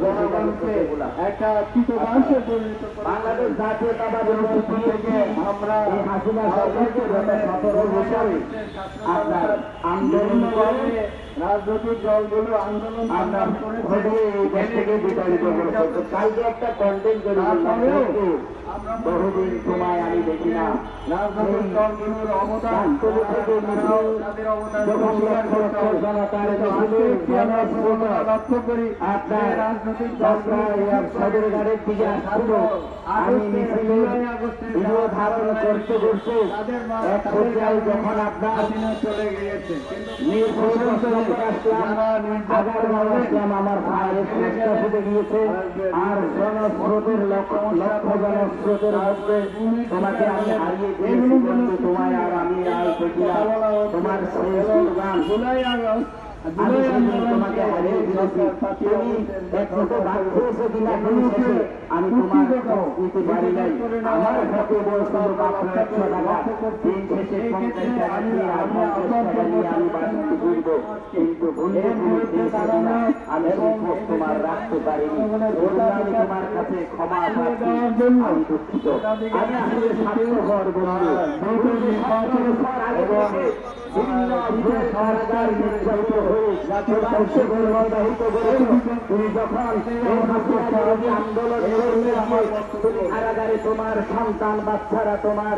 জনগণকে একটা কৃতদাসে পরিণত বাংলাদেশ জাতীয়তাবাদী দল থেকে আমরা এই হাসিনা সরকারকে গত সতেরো বছরে আপনার আন্দোলন করে রাজনৈতিক দলগুলো আন্দোলন বিতাড়িত করেছে। কালকে একটা কন্টেন্ট করে বহুদিন সময় আমি দেখি না। রাজনৈতিক দলগুলোর অবদান লক্ষ্য করি আপনার রাজনৈতিক সদরঘাটের দিকে আমি মিছিলে ধারণ করতে করতে এক পর্যায়ে যখন আপনার চলে গিয়েছে। আমার ভাইয়ের চেষ্টা ফুটে গিয়েছে। আর জনস্রোতের লক্ষ লক্ষ জনস্রোতের মধ্যে তোমাকে আমি হারিয়ে দিয়েছি তোমায় আর আমি আর তোমার শেষ আমি তোমাকে হারিয়ে দিয়েছি তুমি এক মতো বাধ্য হয়েছে কিনা শেষে আমি তোমার দিতে পারি নাই আমার হাতে বলছিল মাত্র একশো টাকা দিন শেষে পঞ্চাশ টাকা দিয়ে আর পঞ্চাশ টাকা নিয়ে আমি বাড়িতে ঘুরবো কিন্তু বন্ধু। তুমি দিন শেষে আমি সেই তোমার রাখতে পারিনি বললাম আমি তোমার কাছে ক্ষমা চাচ্ছি আমি দুঃখিত আমি আসলে স্বার্থপর বন্ধু আন্দোলন তোমার সন্তান বাচ্চারা তোমার